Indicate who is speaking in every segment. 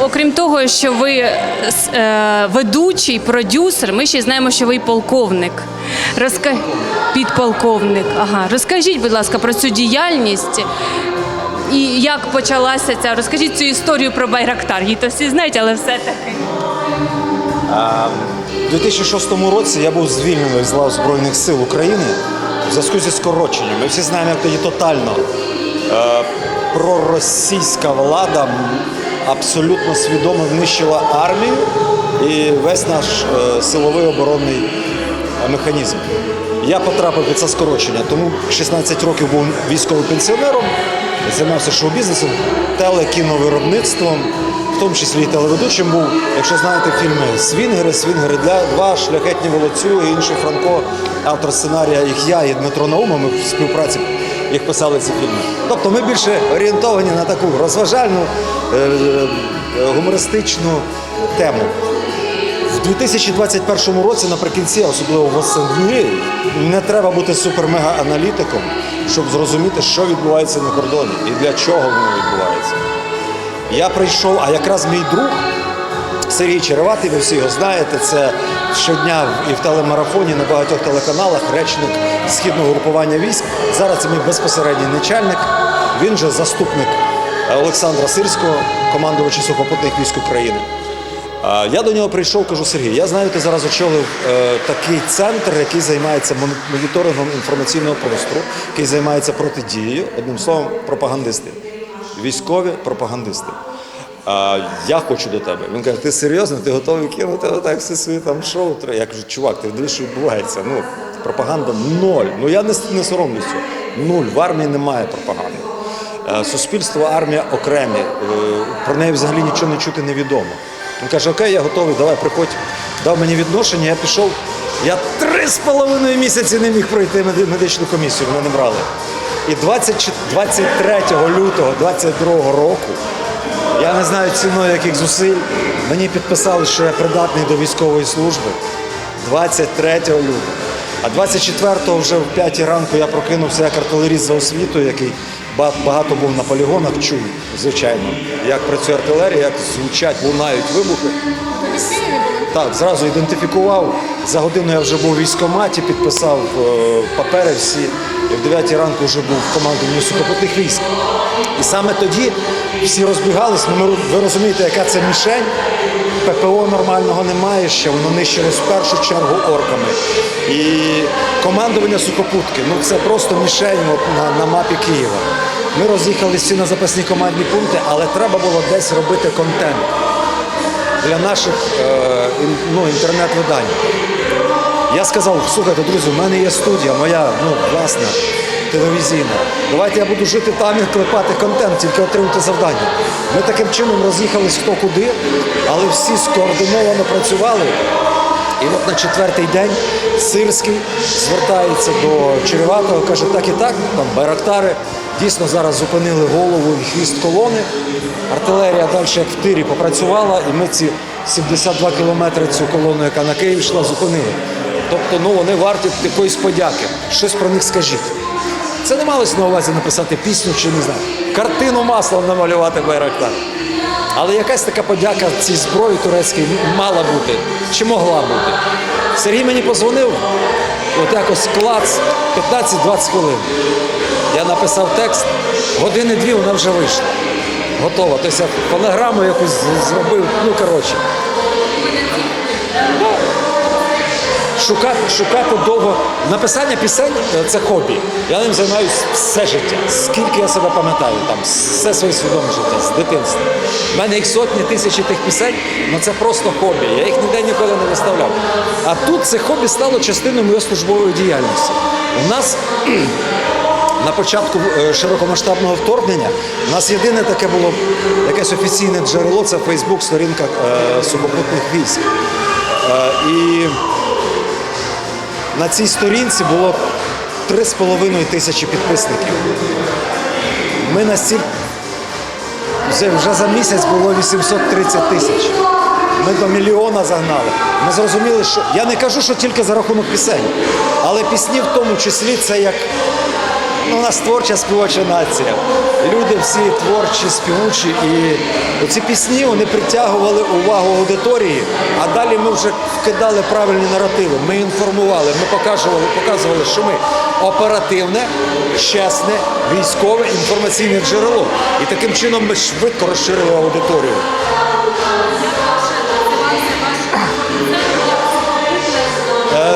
Speaker 1: окрім того, що ви е, ведучий, продюсер, ми ще знаємо, що ви й полковник. Розка... Підполковник. Ага. Розкажіть, будь ласка, про цю діяльність. І як почалася ця? Розкажіть цю історію про Байрактар. Її то всі знають, але все-таки.
Speaker 2: У 2006 році я був звільнений з лав Збройних сил України в зв'язку зі скороченням. Ми всі знаємо, як тоді тотально е, проросійська влада абсолютно свідомо знищила армію і весь наш е, силовий оборонний е, механізм. Я потрапив під це скорочення, тому 16 років був військовим пенсіонером, займався шоу-бізнесом, телекіновиробництвом, в тому числі і телеведучим був. Якщо знаєте фільми Свінгери, Свінгери для два шляхетні волоцю і інший Франко, автор сценарія їх я і Дмитро Наума, ми в співпраці їх писали ці фільми. Тобто ми більше орієнтовані на таку розважальну, е, гумористичну тему. В 2021 році, наприкінці, особливо восени, не треба бути супер-мега-аналітиком, щоб зрозуміти, що відбувається на кордоні і для чого воно відбувається. Я прийшов, а якраз мій друг Сергій Череватий, ви всі його знаєте, це щодня і в телемарафоні на багатьох телеканалах, речник східного групування військ. Зараз це мій безпосередній начальник. Він же заступник Олександра Сирського, командувача сухопутних військ України. Я до нього прийшов, кажу, Сергій, я знаю, ти зараз очолив е, такий центр, який займається мон- моніторингом інформаційного простору, який займається протидією, одним словом, пропагандисти. Військові пропагандисти. А, я хочу до тебе. Він каже, ти серйозно, ти готовий кинути отак все свої там шоу? Я кажу, чувак, ти дивись, що відбувається. Ну, пропаганда ноль. Ну я не, не соромлюсь цього. Нуль. В армії немає пропаганди. Е, Суспільство, армія окремі. Е, Про неї взагалі нічого не чути невідомо. Він каже, окей, я готовий, давай, приходь. Дав мені відношення, я пішов. Я три з половиною місяці не міг пройти медичну комісію, мене не брали. І 20 23 лютого 22 року, я не знаю ціною яких зусиль, мені підписали, що я придатний до військової служби 23 лютого. А 24-го вже в 5 ранку я прокинувся як артилеріст за освітою, який ба- багато був на полігонах, чув, звичайно, як працює артилерія, як звучать, лунають вибухи. Так, зразу ідентифікував. За годину я вже був у військкоматі, підписав е, папери всі. І в 9 ранку вже був в командуванні сухопутних військ. І саме тоді всі розбігались. Ну, ми, ви розумієте, яка це мішень. ППО нормального немає ще, воно нищилось в першу чергу орками. І командування сухопутки, ну це просто мішень на, на мапі Києва. Ми роз'їхалися всі на запасні командні пункти, але треба було десь робити контент для наших е, ну, інтернет-видань. Я сказав, слухайте, друзі, в мене є студія, моя ну, власна, телевізійна. Давайте я буду жити там і клепати контент, тільки отримати завдання. Ми таким чином роз'їхались хто куди, але всі скоординовано працювали. І от на четвертий день Сирський звертається до Череватого, каже, так і так, там байрактари дійсно зараз зупинили голову і хвіст колони. Артилерія далі як в тирі попрацювала, і ми ці 72 кілометри цю колону, яка на Київ йшла, зупинили. Тобто ну, вони варті якоїсь подяки. Щось про них скажіть. Це не малось на увазі написати пісню чи не знаю, картину маслом намалювати Байрактар. Але якась така подяка цій зброї турецькій мала бути чи могла бути. Сергій мені позвонив, от якось клац 15-20 хвилин. Я написав текст, години-дві вона вже вийшла. Готова. Тобто я фонограму якусь зробив, ну коротше. Шукати, шукати довго. Написання пісень це хобі. Я ним займаюся все життя. Скільки я себе пам'ятаю, там все своє свідоме життя з дитинства. У мене їх сотні тисячі тих пісень, але це просто хобі. Я їх ніде ніколи не виставляв. А тут це хобі стало частиною моєї службової діяльності. У нас на початку е, широкомасштабного вторгнення у нас єдине таке було якесь офіційне джерело це Фейсбук, сторінка е, сухопутних військ. Е, і на цій сторінці було 3,5 тисячі підписників. Ми настільки вже, вже за місяць було 830 тисяч. Ми до мільйона загнали. Ми зрозуміли, що я не кажу, що тільки за рахунок пісень, але пісні в тому числі це як Ну, у нас творча співоча нація. Люди всі творчі, співучі, і ці пісні вони притягували увагу аудиторії, а далі ми вже вкидали правильні наративи. Ми інформували, ми показували, показували, що ми оперативне, чесне, військове інформаційне джерело. І таким чином ми швидко розширили аудиторію.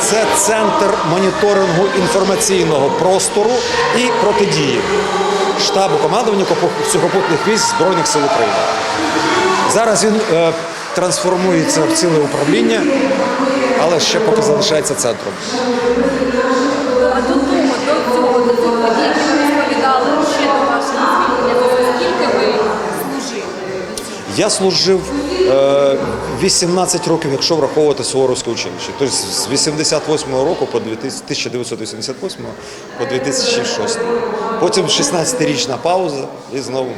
Speaker 2: Це центр моніторингу інформаційного простору і протидії штабу командування сухопутних військ Збройних сил України. Зараз він е, трансформується в ціле управління, але ще поки залишається центром.
Speaker 3: А до того, до цього, до цих подій, які ви розповідали ще до вашого звільнення, то скільки ви служили?
Speaker 2: Я служив е, 18 років, якщо враховувати Суворовське училище. Тобто з 88 року по 2000 1988 по 2006. Потім 16-річна пауза і знову.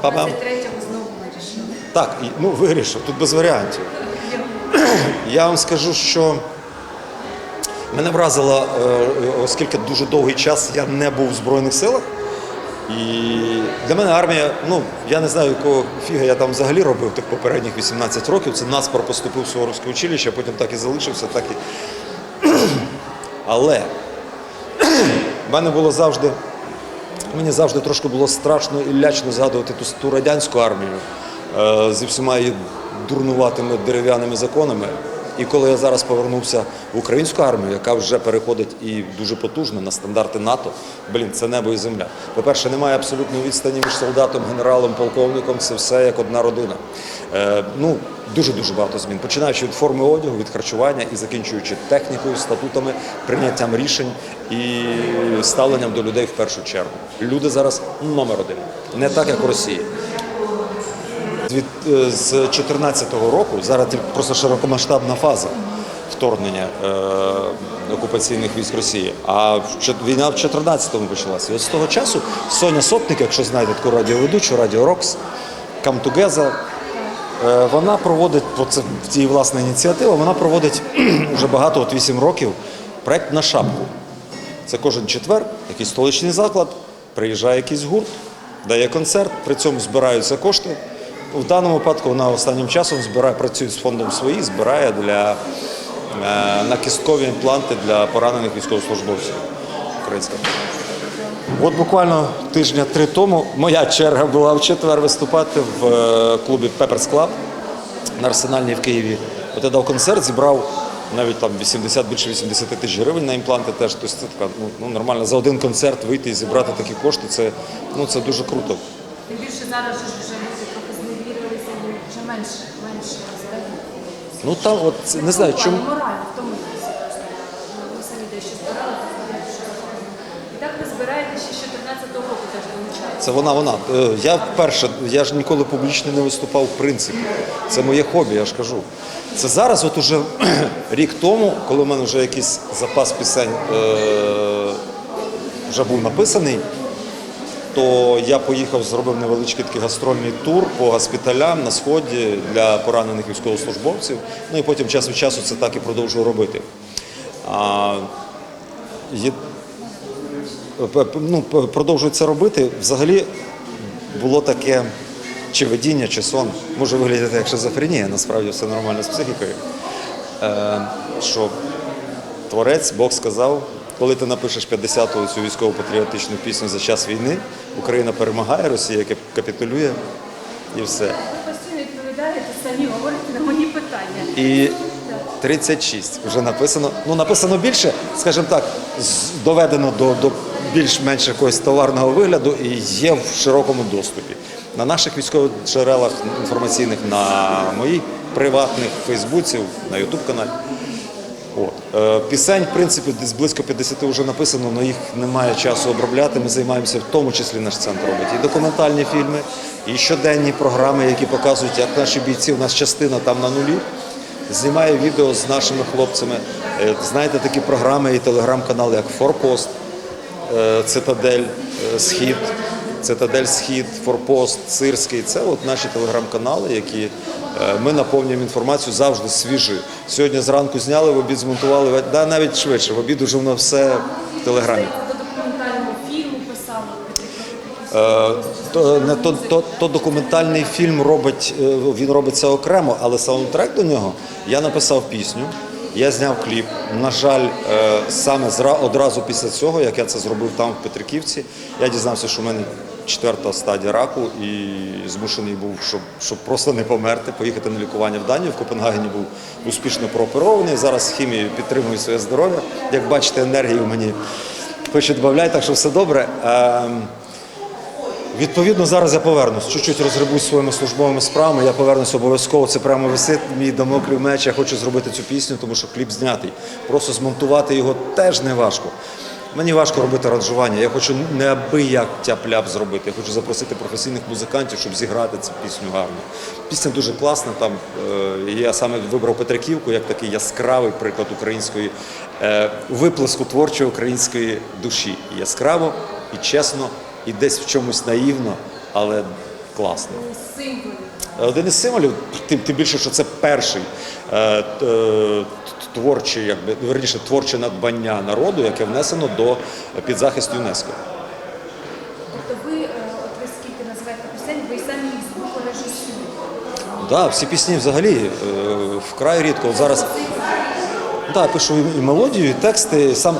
Speaker 2: Па-бам.
Speaker 3: Третього знову вирішили.
Speaker 2: Так, ну вирішив, тут без варіантів. Я вам скажу, що мене вразило, е, оскільки дуже довгий час я не був в Збройних силах. І для мене армія, ну я не знаю, якого фіга я там взагалі робив тих попередніх 18 років. Це наспор поступив в Суворовське училище, потім так і залишився, так і. Але в мене було завжди Мені завжди трошки було страшно і лячно згадувати ту, ту радянську армію е, зі всіма її дурнуватими дерев'яними законами. І коли я зараз повернувся в українську армію, яка вже переходить і дуже потужно на стандарти НАТО, блін, це небо і земля. По-перше, немає абсолютної відстані між солдатом, генералом, полковником. Це все як одна родина. Е, ну, дуже дуже багато змін, починаючи від форми одягу, від харчування і закінчуючи технікою, статутами, прийняттям рішень і ставленням до людей в першу чергу. Люди зараз номер один, не так як у Росії. Е, з 2014 року зараз просто широкомасштабна фаза вторгнення е, окупаційних військ Росії. А війна в 2014-му почалася. І от з того часу Соня Сотник, якщо знаєте таку радіоведучу, Радіо Рокс, Come Together, е, вона проводить, це в тій власна ініціатива, вона проводить вже багато, от 8 років, проект на шапку. Це кожен четвер, якийсь столичний заклад, приїжджає якийсь гурт, дає концерт, при цьому збираються кошти. В даному випадку вона останнім часом збирає, працює з фондом свої, збирає для, е, на кісткові імпланти для поранених військовослужбовців українських. От буквально тижня три тому моя черга була в четвер виступати в е, клубі Peppers Club на Арсенальній в Києві. От я дав концерт, зібрав навіть там 80, більше 80 тисяч гривень на імпланти теж. Тобто це така, ну, ну, нормально. За один концерт вийти і зібрати такі кошти, це, ну, це дуже круто.
Speaker 3: Тим більше зараз вже люди трохи зневірилися, і вже менше, менше здають.
Speaker 2: Ну там, от не знаю, чому.
Speaker 3: Морально втомилися. Ну, Ви самі дещо збирали, то знаєте, що. І так ви збираєте ще з 14-го року теж долучаєте.
Speaker 2: Це вона, вона. Е, Я вперше, я ж ніколи публічно не виступав в принципі. Це моє хобі, я ж кажу. Це зараз, от уже рік тому, коли в мене вже якийсь запас пісень е, вже був написаний, то я поїхав, зробив невеличкий такий гастрольний тур по госпіталям на сході для поранених військовослужбовців. Ну і потім час від часу це так і продовжую робити. А, є, ну, продовжую це робити. Взагалі було таке чи видіння, чи сон. Може виглядати як шизофренія, насправді все нормально з психікою. Е, що творець, Бог сказав, коли ти напишеш 50-ту цю військово-патріотичну пісню за час війни, Україна перемагає, Росія капітулює і все.
Speaker 3: Ви постійно відповідаєте, самі говорите на мої питання.
Speaker 2: І 36 вже написано. Ну, написано більше, скажімо так, доведено до, до більш-менш якогось товарного вигляду і є в широкому доступі. На наших військових джерелах інформаційних, на моїх приватних Фейсбуці, на Ютуб каналі. Е, Пісень, в принципі, десь близько 50 вже написано, але їх немає часу обробляти. Ми займаємося, в тому числі наш центр робить і документальні фільми, і щоденні програми, які показують, як наші бійці, у нас частина там на нулі. Знімає відео з нашими хлопцями. Е, Знаєте, такі програми і телеграм-канали, як Форпост, е, Цитадель Схід, Цитадель Схід, Форпост, Цирський. Це от наші телеграм-канали, які е, ми наповнюємо інформацію завжди свіжі. Сьогодні зранку зняли, в обід змонтували, да, навіть швидше. В обід уже воно все в телеграмі. Е, то, то, то, то документальний фільм робить, е, він робиться окремо, але саундтрек до нього я написав пісню, я зняв кліп. На жаль, е, саме одразу після цього, як я це зробив там в Петриківці, я дізнався, що в мене четверта стадія раку і змушений був, щоб, щоб просто не померти, поїхати на лікування в Данію. В Копенгагені був успішно прооперований. Зараз хімією підтримую своє здоров'я. Як бачите, енергію мені хоч і додає, так що все добре. Відповідно, зараз я повернусь. Чуть-чуть розгребусь своїми службовими справами. Я повернусь обов'язково. Це прямо висить мій дамоклів меч. Я хочу зробити цю пісню, тому що кліп знятий. Просто змонтувати його теж не важко. Мені важко робити аранжування. Я хочу неабияк тяп-ляп зробити. Я хочу запросити професійних музикантів, щоб зіграти цю пісню гарно. Пісня дуже класна. Там е, я саме вибрав Петриківку як такий яскравий приклад української е, виплеску творчої української душі. Яскраво і чесно, і десь в чомусь наївно, але класно.
Speaker 3: Символів.
Speaker 2: Один із символів, тим, тим більше, що це перший е, е, творчий, якби верніше, творче надбання народу, яке внесено до під захист ЮНЕСКО.
Speaker 3: Тобто ви, е, от ви скільки називаєте пісень, ви самі їх звукорежисуєте.
Speaker 2: Да, всі пісні взагалі е, вкрай рідко. От зараз да, пишу і мелодію, і тексти. Сам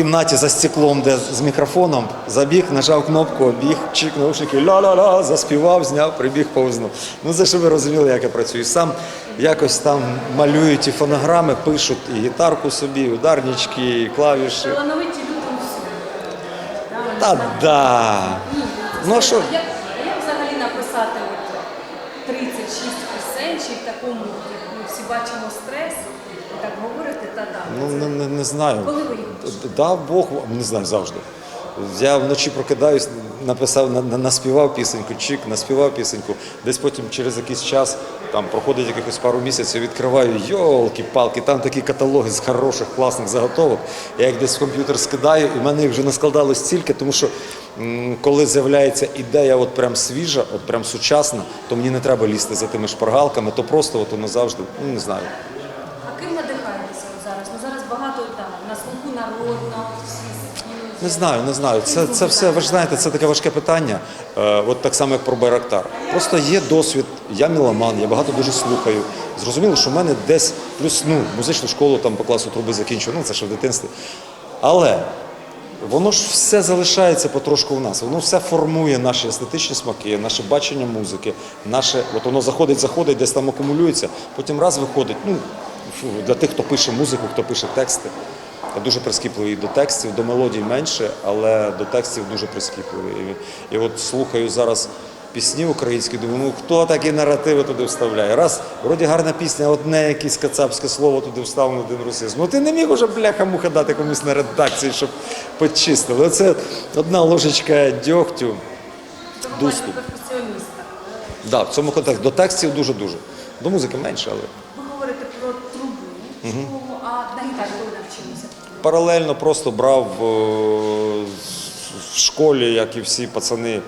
Speaker 2: кімнаті за стеклом, де з мікрофоном, забіг, нажав кнопку, обіг, чик, наушники, ла-ла-ла, заспівав, зняв, прибіг, повзнув. Ну це щоб ви розуміли, як я працюю. Сам якось там малюю ті фонограми, пишуть і гітарку собі, і ударнички, і клавіші.
Speaker 3: Талановиті люди у.
Speaker 2: Та да. Ну а що?
Speaker 3: Як, як взагалі написати от 36 пісень, чи в такому, як ми всі бачимо стрес, і так говорите, та да.
Speaker 2: Ну не, не, не знаю.
Speaker 3: Коли ви їх?
Speaker 2: Дав Бог, не знаю завжди. Я вночі прокидаюсь, написав, на- на- наспівав пісеньку, чик, наспівав пісеньку. Десь потім через якийсь час, там проходить якихось пару місяців, відкриваю йолки-палки, там такі каталоги з хороших, класних заготовок. Я їх десь в комп'ютер скидаю, і в мене їх вже не складалось стільки, тому що м, коли з'являється ідея, от прям свіжа, от прям сучасна, то мені не треба лізти за тими шпаргалками, то просто от воно завжди, ну не знаю.
Speaker 3: А ким надихаєтеся от зараз? Ну зараз багато там на слуху народно, всі співають.
Speaker 2: Не знаю, не знаю. Це, це все, ви ж знаєте, це таке важке питання. Е, от так само, як про Байрактар. Просто є досвід, я міломан, я багато дуже слухаю. Зрозуміло, що в мене десь плюс ну, музичну школу там по класу труби закінчив, ну це ще в дитинстві. Але воно ж все залишається потрошку в нас. Воно все формує наші естетичні смаки, наше бачення музики, наше, от воно заходить, заходить, десь там акумулюється, потім раз виходить. Ну, для тих, хто пише музику, хто пише тексти. Дуже прискіпливий до текстів, до мелодій менше, але до текстів дуже прискіпливий. І, от слухаю зараз пісні українські, думаю, ну хто такі наративи туди вставляє? Раз, вроді гарна пісня, одне якесь кацапське слово туди вставлено, один російський. Ну ти не міг уже бляха-муха дати комусь на редакції, щоб почистили. Це одна ложечка дьогтю. Доступ. Да, в цьому контексті до текстів дуже-дуже. До музики менше, але.
Speaker 3: Ви говорите про трубу, школу,
Speaker 2: Паралельно просто брав е, в школі, як і всі пацани,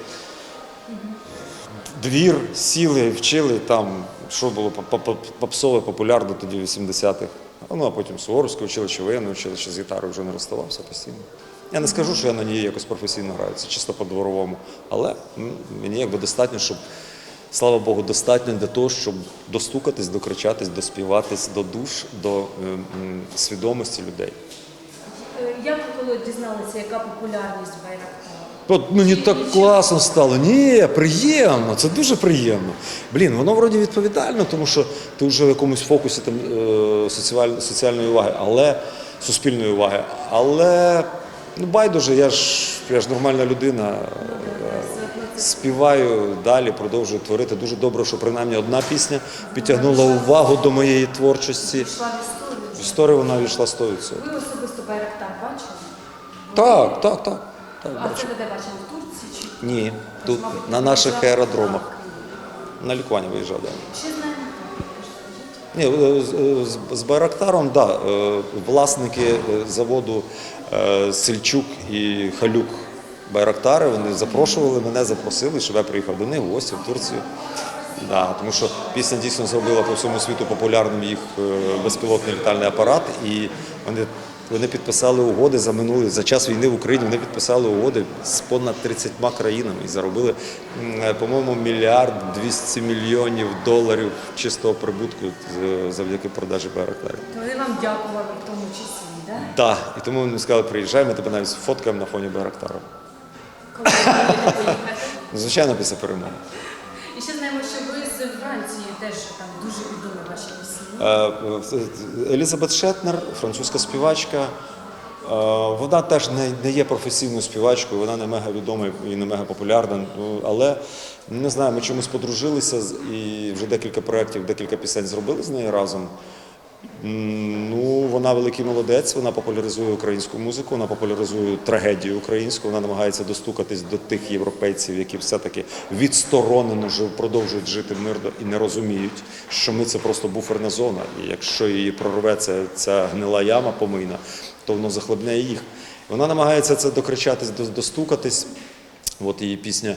Speaker 2: двір, сіли, вчили там, що було по- по- попсове, популярно тоді в 80-х. Ну, а потім Суворовське училище, воєнне училище з гітарою вже не розставався постійно. Я не скажу, що я на ній якось професійно граю, це чисто по-дворовому. Але мені якби достатньо, щоб, слава Богу, достатньо для того, щоб достукатись, докричатись, доспіватись до душ, до м, свідомості людей.
Speaker 3: Е, Як ви коли дізналися, яка популярність Байрактара?
Speaker 2: От мені так класно стало. Ні, приємно, це дуже приємно. Блін, воно вроді відповідально, тому що ти вже в якомусь фокусі там е, соціаль- соціальної уваги, але суспільної уваги. Але ну байдуже, я ж я ж нормальна людина. Співаю далі, продовжую творити. Дуже добре, що принаймні одна пісня підтягнула увагу до моєї творчості.
Speaker 3: В історію.
Speaker 2: В історію вона війшла 100%. Так, так, так. так
Speaker 3: А
Speaker 2: бачу.
Speaker 3: це ви де бачили? В Турції чи?
Speaker 2: Ні, тут
Speaker 3: Мабуть,
Speaker 2: на наших
Speaker 3: виїжджав
Speaker 2: аеродромах.
Speaker 3: на
Speaker 2: лікування виїжджав.
Speaker 3: Ще знаємо.
Speaker 2: Ні, е, з- з- з Байрактаром, да, е, власники е, заводу е, Сельчук і Халюк Байрактари, вони запрошували мене, запросили, щоб я приїхав до них в гості в Турцію. Да, тому що пісня дійсно зробила по всьому світу популярним їх е, безпілотний літальний апарат, і вони Вони підписали угоди за минулий за час війни в Україні. Вони підписали угоди з понад 30 країнами і заробили, е, по-моєму, мільярд 200 мільйонів доларів чистого прибутку завдяки продажі Байрактарів.
Speaker 3: Вони вам дякували в тому числі, так?
Speaker 2: Так, і тому вони сказали, приїжджай, ми тебе навіть фоткаємо на фоні Байрактара.
Speaker 3: Коли ви поїхати?
Speaker 2: Звичайно, після перемоги.
Speaker 3: І ще знаємо, що ви з Франції теж там дуже відомі ваші пісні.
Speaker 2: Е, Елізабет Шетнер, французька співачка. е, Вона теж не, є професійною співачкою, вона не мега відома і не мега популярна. ну, Але не знаю, ми чомусь подружилися і вже декілька проєктів, декілька пісень зробили з нею разом. Ну, вона великий молодець, вона популяризує українську музику, вона популяризує трагедію українську, вона намагається достукатись до тих європейців, які все-таки відсторонено продовжують жити мирно і не розуміють, що ми це просто буферна зона. І якщо її прорве ця, гнила яма помийна, то воно захлебне їх. Вона намагається це докричатись, до- достукатись. От її пісня.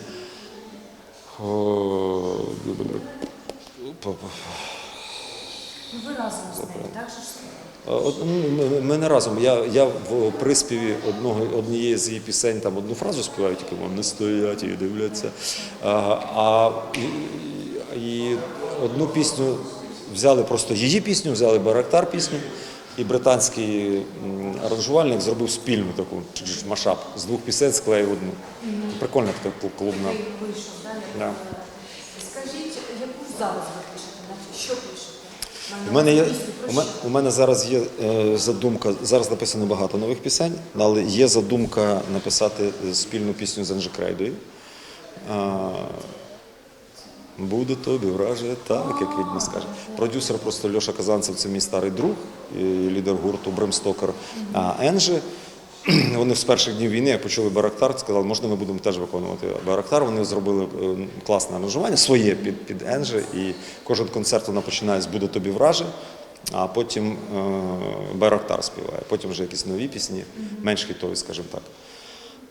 Speaker 3: Ну ви разом з нею, так же ж?
Speaker 2: От, ну, ми- не разом. Я, я в приспіві одного, однієї з її пісень там одну фразу співаю, тільки вони стоять і дивляться. А, а і, і одну пісню взяли просто її пісню, взяли Барактар пісню, і британський м, аранжувальник зробив спільну таку чш-чш, машап з двох пісень склеїв одну. Прикольна така кл- клубна.
Speaker 3: Вийшов, так?
Speaker 2: Да.
Speaker 3: Скажіть, яку зараз ви пишете?
Speaker 2: У мене, є, у мене, у мене зараз є е, задумка, зараз написано багато нових пісень, але є задумка написати е, спільну пісню з Анжі Крейдою. А, Буде тобі враже так, як відьма скаже. Продюсер просто Льоша Казанцев, це мій старий друг, і лідер гурту Бремстокер Енжи, вони з перших днів війни, як почули Барактар, сказали, можна ми будемо теж виконувати Барактар. Вони зробили е, класне аранжування, своє під, під Енжи, і кожен концерт вона починає з Буде тобі враже, а потім е, Барактар співає, потім вже якісь нові пісні, менш хітові, скажімо так.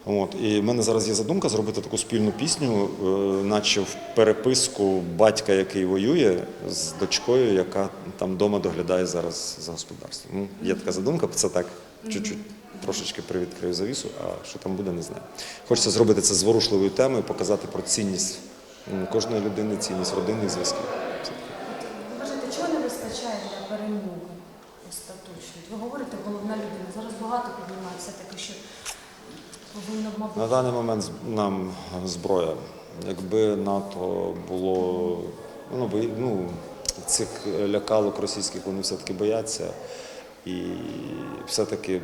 Speaker 2: От, і в мене зараз є задумка зробити таку спільну пісню, е, наче в переписку батька, який воює, з дочкою, яка там вдома доглядає зараз за господарством. Ну, є така задумка, це так чуть-чуть трошечки привідкрию завісу, а що там буде, не знаю. Хочеться зробити це зворушливою темою, показати про цінність кожної людини, цінність родинних зв'язків.
Speaker 3: Вважаєте, чого не вистачає для перемоги остаточно? Ви говорите, головна людина. Зараз багато піднімає все-таки, що повинно,
Speaker 2: На даний момент нам зброя. Якби НАТО було ну, бо- ну, цих лякалок російських, вони все-таки бояться і все-таки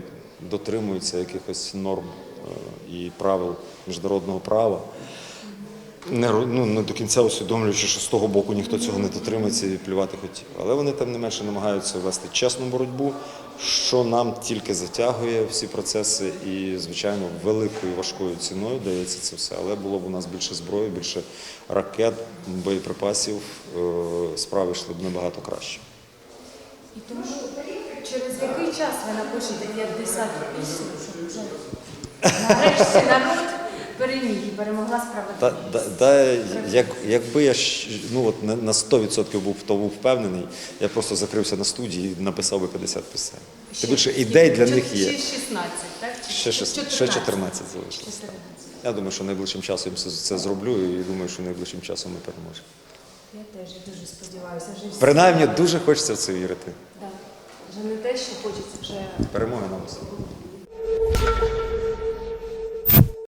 Speaker 2: дотримуються якихось норм е, і правил міжнародного права. Не, ну, не до кінця усвідомлюючи, що з того боку ніхто цього не дотримається і плювати хотів. Але вони тим не менше намагаються вести чесну боротьбу, що нам тільки затягує всі процеси, і, звичайно, великою важкою ціною дається це все. Але було б у нас більше зброї, більше ракет, боєприпасів, е, справи йшли б набагато краще.
Speaker 3: і тому через який час ви напишете 50 пісень, щоб вже нарешті народ переміг і перемогла
Speaker 2: Та,
Speaker 3: справедливість?
Speaker 2: да, да, як, якби я ну, от, на- на 100% був в тому впевнений, я просто закрився на студії і написав би 50 пісень. Тим більше ідей для них є.
Speaker 3: Ще 16, так? Чи
Speaker 2: Ще, шест- ще 14 залишилось.
Speaker 3: 14.
Speaker 2: Я думаю, що найближчим часом це, це зроблю і думаю, що найближчим часом ми переможемо.
Speaker 3: Я теж дуже сподіваюся. Вже всі-
Speaker 2: Принаймні дуже хочеться в це вірити.
Speaker 3: Вже не те, що хочеться вже.
Speaker 2: Перемоги нам.